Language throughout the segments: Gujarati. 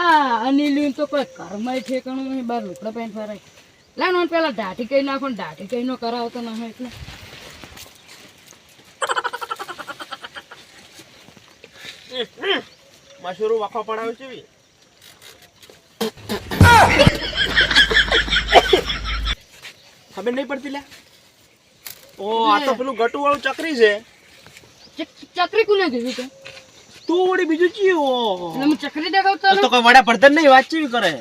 આ અનિલ તો કોઈ ઘરમાં ઠેકાણું નહીં બાર લુકડા પહેન ફરાય. લા પેલા દાઢી કઈ નાખો દાઢી કઈ નો કરાવતો ના હોય એટલે. મશરૂ વાખો પડાવે છે. ખબર નહીં પડતી લે? ઓ આ તો પેલું ગટુ વાળું ચકરી છે. ચકરી કોને કીધું તે? તું વળી બીજું ચીવો એટલે હું ચકરી દેખાવતો તો કોઈ વડા પડતર નહીં વાત ચીવી કરે.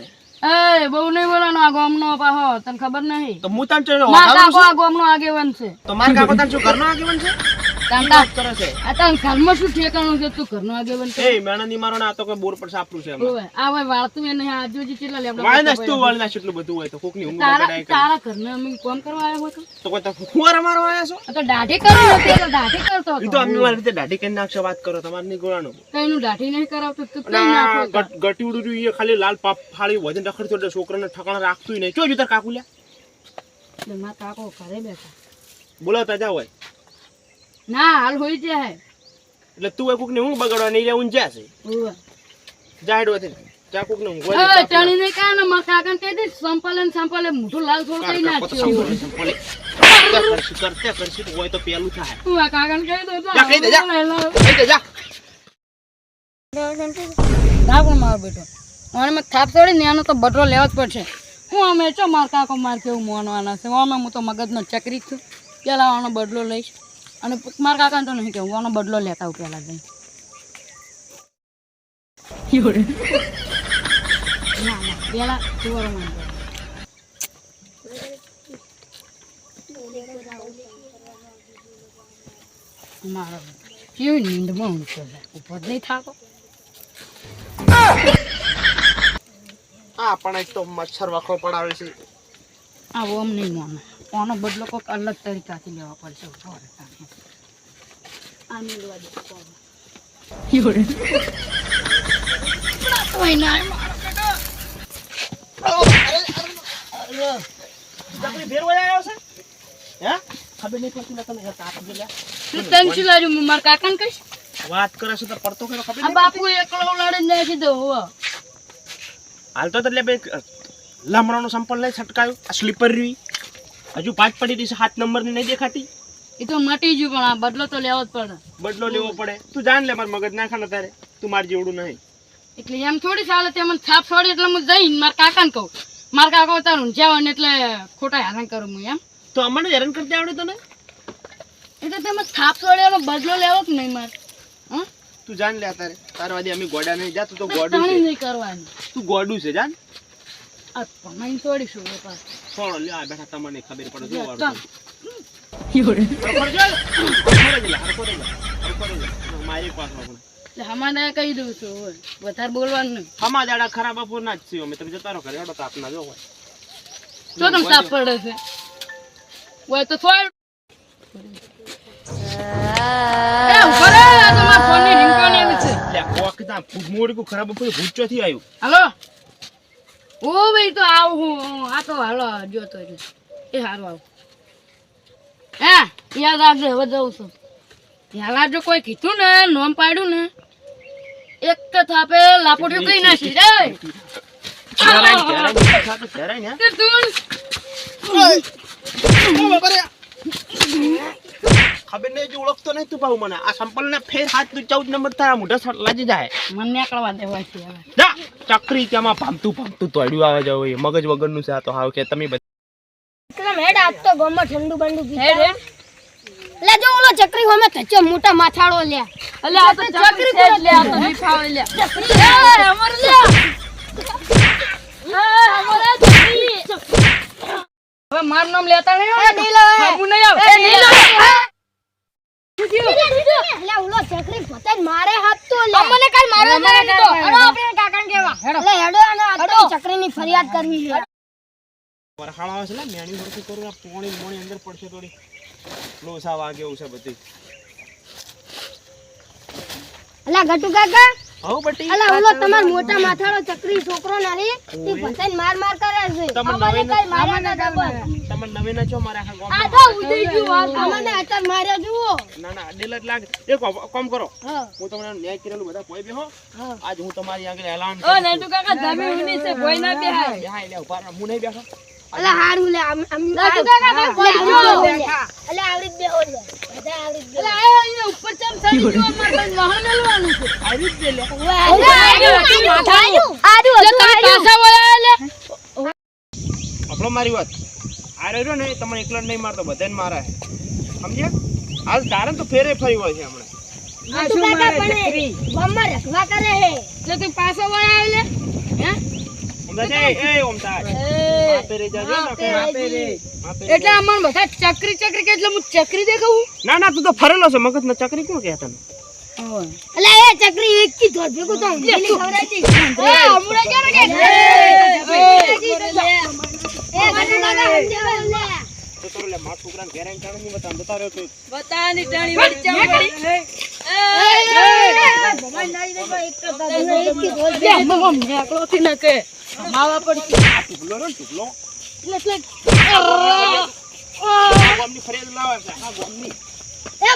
એ બહુ નહીં બોલાનો આ ગામનો પાહો તને ખબર નહીં? તો હું તાન માર કાકો આ ગામનો આગેવાન છે. તો માર કાકો તાન શું ઘરનો આગેવાન છે? તાન વાત કરે છે. આ તાન ઘરમાં શું ઠેકાણું છે? તું ઘરનો આગેવાન છે એ મેણા ની મારો ને તો કોઈ બોર પર સાપરું છે ઓવે, આ હવે વાળતું એને આજુબાજુ કેટલા લેબડા વાળ પડતા નાસ્તું વાળ નાસ્તું એટલું બધું હોય તો કોકની ઊંઘ તારા તારા ઘરને અમે કોમ કરવા આવ્યો હતો તો? કોઈ તો ફુવારા મારો આયા છો? તો દાઢી કરી તો દાઢી કરતો ઈ તો અમે મારી રીતે દાઢી કરી નાખશો વાત કરો તમારે નહીં ગોળાનું. કઈનું દાઢી નહીં કરાવતો તું કઈ નાખો ગટ- એ ખાલી લાલ પાપ ફાળી વજન રખડતું એટલે છોકરાને ઠકાણા રાખતું નહીં. ચો તાર કાકુ લ્યા એટલે મારા કાકો ઘરે બેઠા. બોલાવતા જાવ હોય. ના હાલ હોય છે એટલે તું એ બગાડવા નહીં નહીં કાંઈ ને મારા કાકાને કહી દઈશ સંપાલે ને સંપાલે મોઢું લાલ થોડું કરી નાખ્યું કરશી કરતે કરશી તો હોય તો પેલું થાય. હું આ કાકાને કહી દઉં જા, કહી દે, જા. કહી દે જા. ના પણ મારો બેટો. મને મેં થાપ છોડી ને એનો તો બટરો લેવો જ પડશે. હું અમે ચો માર કાકો માર કેવું મોનવાના છે? અમે હું તો મગજનો ચકરી છું. પેલા આનો બદલો લઈશ. અને મારા કાકાને તો નહીં કેવું આનો બદલો લેતા આવું પેલા જઈ ના ના પેલા મારો કેવી નીંદમાં છે? ઉપર નહીં થાકો આ પણ એક તો મચ્છર વખો પડાવે છે. આ અમને નહીં માનો. આનો બદલો કોઈક અલગ તરીકાથી લેવા પડશે તાને. આ મેળવા દે. યોડે. છે તું વાત કરે છે તો પડતો ખરો ખબર બાપુ એકલો લડી નાખી દો હોવો. હાલ તો એટલે બે સંપલ લઈ છટકાયું આ સ્લીપર રહી હજુ પાંચ પડી છે સાત નંબરની નહીં દેખાતી? એ તો મટી ગયું પણ આ બદલો તો લેવો જ પડે. બદલો લેવો પડે. તું જાણ લે માર મગજ નાખા ને તારે. તું માર જેવડું નહીં. એટલે એમ થોડી ચાલે તે મને છાપ છોડી એટલે હું જઈને મારા કાકાને કહું. મારા કાકા તારું ઊંઝાવે ને એટલે ખોટા હેરાન કરું હું એમ. તો અમને હેરાન કરતા આવડે તને? એટલે તમે થાપ છોડ્યાનો બદલો લેવો જ નહીં મારે. હા? તું જાણ લે તારે. તારા વાદી અમે ગોડા નહીં. જા તું તો ગોડું છે. નહીં કરવાની. તું ગોડું છે જાણ આ ભમાઈને છોડીશું થોડો લ્યો બેઠા તમને ખબર પડે જો અમારે કહી દઉં છું વધારે બોલવાનું નહીં. હમા દાડા ખરાબ ના જ છીએ અમે તમે જતા રહો ઘરે હેડો તો આપના જો હોય જો તમે સાપ પડે છે? હોય તો થોડ એ ઊભો રે, આ તો મારા ફોનની ringtone એવી છે. લે કોક તા મોડી કો ખરાબ બપોર ભૂચો થી આવ્યું. હાલો? ઓ ભાઈ તો આવું હું આ તો હાલો જોતો એટલે એ સારું આવું. હા યાદ રાખજો હવે જઉં છું. યાલા જો કોઈ કીધું ને નોમ પાડ્યું ને એક તો થાપે લાપોટ્યું કઈ નાખી. રે ખબર નહીં ઓળખતો નહીં તું ભાવ મને. આ સંપલ ને ફેર હાથ તું ચૌદ નંબર તારા મોઢા સર લાજી જાય. મને નીકળવા દેવા છે ચકરી ત્યાંમાં ભામતું ભામતું તોડ્યું આવે છે. હવે મગજ વગરનું છે આ તો હાવ કે તમે બધા એકદમ હેડ આજ તો ગમમાં ઠંડુ બંડુ હેડ પીતા. હેડ લે જો ઓલો ચકરી હોમે ધચ્ચો મોટા માથાળો લે. અલે આ તો ચકરી છે લે આ તો નહીં ફાવે લે. ચકરી એ અમર લે. એ અમર ચકરી. હવે માર નામ લેતા નહીં એ આવે નીલો, એ. હામું નહીં આવે એ નીલો લે ઓલો ચકરી પોતે જ મારે હાથ તો લે અમને કાલ મારવા અમને મને કાલ તો. મારવા. હેડો આપણે કાકાને કેવા? હેડો. હેડો અને આ તો ફરિયાદ કરવી છે. વરહાળ આવે છે ને મેણી વરખું કરું આ પોણી મોણી અંદર પડશે થોડી. લોસા વાગે એવું છે બધી. અલા ગટુ કાકા હઉ બટી અલા ઓલો તમાર મોટા માથાળો ચકરી છોકરો નહીં તે ભસાઈ માર માર કરે છે. તમને નવે કઈ મારા ના નતા તમને નવે નવીન છો મારા આખા ગામમાં. આ તો ઉડી ગયું વાત અમને અત્યારે માર્યો જુઓ. ના ના અડેલ જ લાગે. એક કામ- કરો. હું. તમને ન્યાય કરેલું બધા કોઈ બેહો. હા. આજ હું તમારી આગળ એલાન ઓ નેટુ કાકા જમી ઉની છે કોઈ ના બેહાય. બેહા લે ઊભા. હું નહીં બેઠો. અલા હારું લે આમ આમ લે. અલા આવડી જ બેહો લે બધા આવડી જ બેહો એટલે આ અહીંયા ઉપર ચમ ચડી ગયો મારે કઈ વાહન મેલવાનું છે. આવી જ દે લે. જો તમે પાછા વળ્યા લે આપણો મારી વાત. આ રહ્યો ને તમને એકલો નહીં મારતો બધાને મારા. સમજ્યા? આજ તારે તો ફેરે ફરી હોય છે હમણાં. આ શું મારે ગામમાં રખવા કરે હે જો તું પાછો વળ્યા લે. હે? એટલે અમને બધા ચકરી ચકરી કે એટલે હું ચકરી દેખાવું? ના ના તું તો ફરેલો છે. મગજ ના ચકરી કોણ કહેતા તને? એ ચકરી એક કી ભેગું તો એ હમણાં એ તો લે મારા છોકરાને. રહ્યો તું. ટાણી વળી એક થી ન કે માવા પડી આ ટુકલો ને ટુકલો એટલે એટલે ગામની ફરિયાદ લાવે છે. આ ગામની. એ